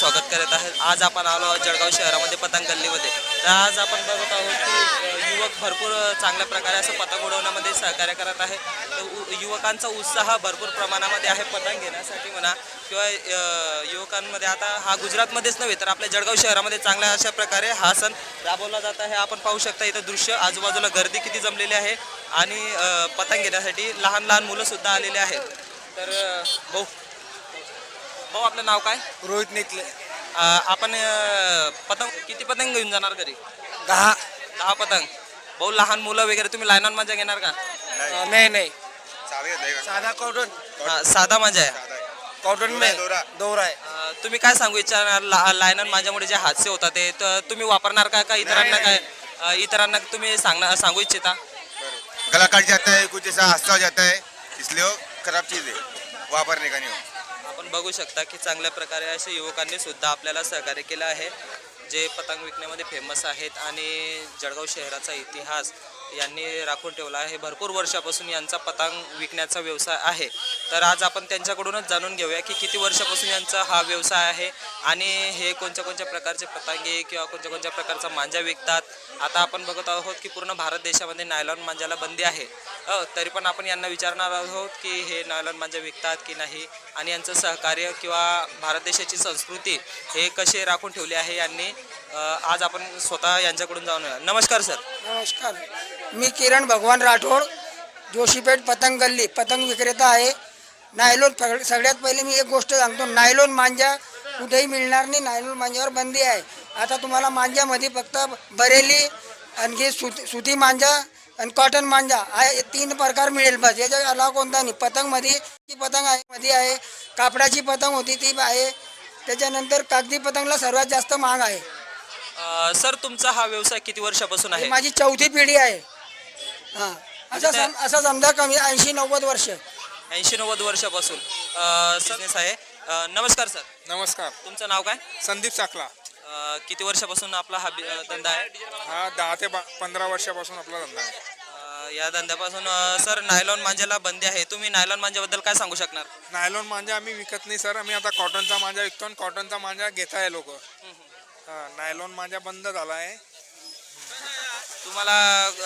स्वागत करत आहे आज आपण आलो आहोत जळगाव शहरामध्ये पतंग गल्लीमध्ये. तर आज आपण बघत आहोत की युवक भरपूर चांगल्या प्रकारे असं पतंग उडवण्यामध्ये सहकार्य करत आहे. तर उ- युवकांचा उत्साह भरपूर प्रमाणामध्ये आहे पतंग घेण्यासाठी म्हणा किंवा युवकांमध्ये आता हा गुजरातमध्येच नव्हे तर आपल्या जळगाव शहरामध्ये चांगल्या अशा प्रकारे हा सण राबवला जात आहे. आपण पाहू शकता इथं दृश्य. आजूबाजूला गर्दी किती जमलेली आहे आणि पतंग घेण्यासाठी लहान लहान मुलंसुद्धा आलेली आलेले आहेत. तर भाऊ भाऊ आपलं नाव काय? रोहित निकले. अ, आपण अ, पतंग किती पतंग घेऊन जाणार घरी? दहा. दहा पतंग. भाऊ लहान मुलं वगैरे तुम्ही लायनॉन मजा घेणार का? अं, नाही नाही. साधा कॉटन साधा मजा आहे. कॉटन में दोरा. आहे. अ, तुम्ही काय सांगू इच्छिणार? ला- लायनॉन माझ्यामुळे जे हादसे होतात ते तर तुम्ही वापरणार का का इतरांना काय? अ, इतरांना तुम्ही सांगणार सांगू इच्छिता? गला कट जाता है कुछ ऐसा हादसा हो जाता है इसलिए वो खराब चीज़ है वापरने का नहीं हो? बघू शकता की चांगल्या प्रकारे असे युवकांनी सुद्धा आपल्याला सहकार्य केलं आहे. जे पतंग विकण्यामध्ये फेमस आहेत आणि जळगाव शहराचा इतिहास यांनी राखून ठेवला आहे. भरपूर वर्षापासून यांचा पतंग विकण्याचा व्यवसाय आहे. तर आज आपण त्यांच्याकडूनच जाणून घेऊया की किती वर्षापासून यांचा हा व्यवसाय आहे आणि हे कोणत्या कोणत्या प्रकारचे पतंगे किंवा कोणत्या कोणत्या प्रकारचा मांजा विकतात. आता आपण बघत आहोत की पूर्ण भारत देशामध्ये नायलॉन मांजाला बंदी आहे. तरी पण आपण यांना विचारणार आहोत की हे नायलॉन मांजा विकतात की नाही आणि यांचं सहकार्य किंवा भारत देशाची संस्कृती हे कसे राखून ठेवले आहे यांनी आज आपण स्वतः यांच्याकडून जाऊन नमस्कार सर. नमस्कार. मी किरण भगवान राठोड जोशीपेठ पतंग गल्ली पतंग विक्रेता आहे. नायलोन सगळ्यात पहिले मी एक गोष्ट सांगतो. नायलोन मांजा कुठेही मिळणार नाही. नायलोन मांजावर बंदी आहे. आता तुम्हाला मांजामध्ये फक्त बरेली आणखी सुती सुती मांजा आणि कॉटन मांजा हा हे तीन प्रकार मिळेल बस. याच्या अलावा कोणता नाही. पतंगमध्ये ती पतंग आहे मध्ये आहे. कापडाची पतंग होती ती आहे. त्याच्यानंतर कागदी पतंगला सर्वात जास्त महाग आहे. अ, सर तुमचा हा व्यवसाय किती वर्षापासून ही आहे? माझी चौथी पिढी आहे. हा. असं सम असं समजा कमी ऐंशी नव्वद वर्ष. ऐंशी नव्वद वर्षापासून business आहे. अ, नमस्कार सर. नमस्कार. तुमचं नाव काय? संदीप चाकला. अ, किती वर्षापासून आपला हा बि- अ, धंदा आहे? हा दहा ते बा पंधरा वर्षापासून आपला धंदा आहे. अ, या धंद्यापासून अ, सर नायलॉन मांजाला बंदी आहे. तुम्ही नायलॉन मांजाबद्दल काय सांगू शकणार? नायलॉन मांजा आम्ही विकत नाही सर. आम्ही आता कॉटनचा मांजा विकतो आणि कॉटनचा मांजा घेत आहे लोक नायलॉन मांजा बंद झाला आहे. तुम्हाला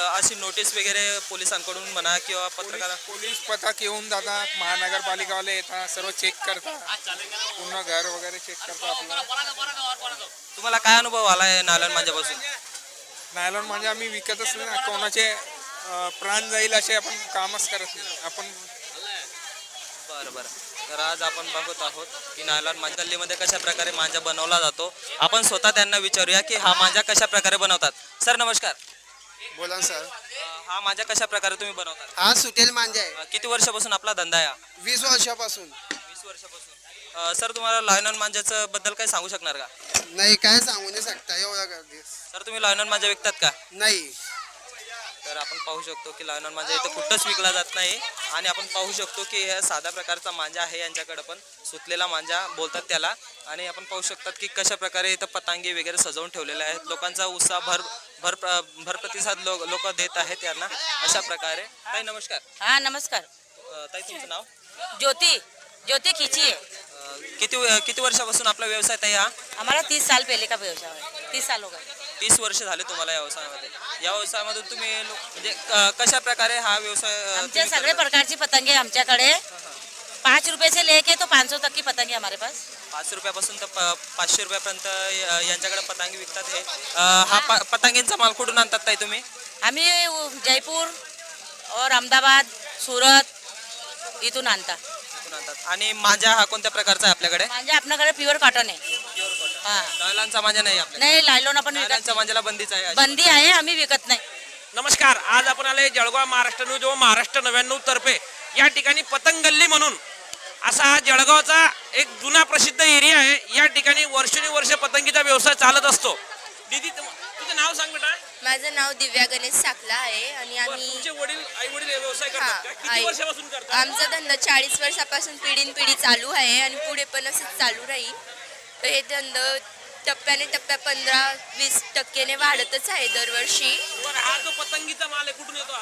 अशी नोटीस वगैरे पोलिसांकडून म्हणा किंवा पत्रकार पोलीस पथक येऊन जातात महानगरपालिकावाले येतात सर्व चेक करतात. पूर्ण घर वगैरे चेक करतात आपलं. तुम्हाला काय अनुभव आला आहे नायलॉन मांजापासून नायलॉन मांजा आम्ही विकतच नाही ना कोणाचे प्राण जाईल असे आपण कामच करत नाही. आपण बरं बरं. तर आज आपण बघत आहोत की नायलॉन मांजा गल्लीमध्ये कशा प्रकारे मांजा बनवला जातो. आपण स्वतः त्यांना विचारूया की हा मांजा कशा प्रकारे बनवतात. सर नमस्कार. बोला ना सर हा मांजा कशा प्रकारे तुम्ही बनवतात हा सुटेल मांजा. आहे किती वर्षापासून आपला धंदा आहे हा? वीस वर्षापासून. वीस वर्षापासून. अ, सर तुम्हाला लायनॉन मांजाचं बद्दल काय सांगू शकणार का? नाही काय सांगू नाही शकता एवढा गर्दी सर तुम्ही लायनॉन मांजा विकतात का? नाही. तर आपण पाहू शकतो की लायनॉन मांजा इथं कुठंच विकला जात नाही. आणि आपण पाहू शकतो की हे साध्या प्रकारचा मांजा आहे यांच्याकडे पण. सुतलेला मांजा बोलतात त्याला. आणि आपण पाहू शकतात की कशा प्रकारे इथं पतांगे वगैरे सजवून ठेवलेले आहेत. लोकांचा उत्साह भर भर भर प्रतिसाद लोक लोक देत आहेत यांना अशा प्रकारे. ताई नमस्कार. हाँ नमस्कार. ताई तुमचं नाव? ज्योति ज्योति खींचिए अ, किती किती वर्षापासून आपला व्यवसाय ताई हा? हमारा तीस साल पहले का व्यवसाय. तीस साल हो गए. तीस वर्ष झाले तुम्हाला या व्यवसायामध्ये. या व्यवसायामधून तुम्ही लो- म्हणजे क- कशा प्रकारे हा व्यवसाय अ, आमचे तुम्ही सगळे करता? प्रकारची पतंगे आमच्याकडे. पाच रुपये से लेके तो पाँच सौ तक की पतंगे है हमारे पास. पाच रुपयापासून तर प- पाचशे रुपयापर्यंत यांच्याकडे पतंगी विकतात हे. अ, हा प- पतंगींचा माल कुठून आणतात ताई तुम्ही? आम्ही उ- जयपूर और अहमदाबाद सूरत इथून आणता कुठून आणतात. आणि मांजा हा कोणत्या प्रकारचा आहे आपल्याकडे? म्हणजे आपल्याकडे प्युअर कॉटन आहे. हा. नाही आपल्याकडे. नाही लायलोन आपण विकत नायलॉनच्या मांजाला बंदीच आहे. बंदी आहे आम्ही विकत नाही. नमस्कार आज आपण आले जळगाव महाराष्ट्र न्यूज व महाराष्ट्र नव्याण्णव तर्फे. या ठिकाणी पतंग गल्ली म्हणून असा हा जळगावचा एक जुना प्रसिद्ध एरिया आहे. या ठिकाणी वर्षानुवर्ष पतंगीचा व्यवसाय चालत असतो. दीदी तुम- तुझं नाव सांग बेटा. माझं नाव दिव्या गणेश साखला आहे आणि बरं, आम्ही तुमचे वडील आई वडील व्यवसाय हा, करतात का? किती आई- वर्षापासून करतात? आमचा धंदा चाळीस वर्षापासून पिढीन पिढी चालू आहे आणि पुढे पण असंच चालू राहील. तर हे धंद टप्प्याने टप्प्या पंधरा वीस टक्क्याने वाढतच आहे दरवर्षी. बरं, हा जो पतंगीचा माल आहे कुठून येतो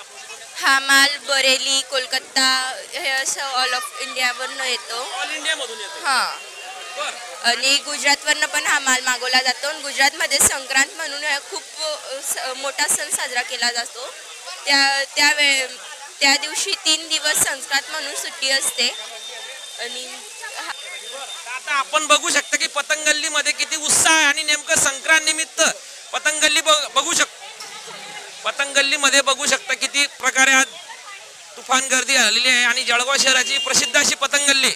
हा? माल बरेली कोलकाता हे असं ऑल ऑफ इंडियावरनं येतो. ऑल येतो. हा. आणि गुजरातवरनं पण हा माल मागवला जातो. आणि गुजरातमध्ये संक्रांत म्हणून हा खूप अ, स- मोठा सण साजरा केला जातो. त्या त्यावेळे त्या दिवशी तीन दिवस संक्रांत म्हणून सुट्टी असते. आणि आपण बघू शकता की पतंगल्लीमध्ये किती उत्साह आहे आणि नेमकं संक्रांत निमित्त पतंगल्ली बघू शक पतंगल्लीमध्ये बघू शकता किती प्रकारे आज तुफान गर्दी आलेली आहे आणि जळगाव शहराची प्रसिद्ध अशी पतंगल्ली.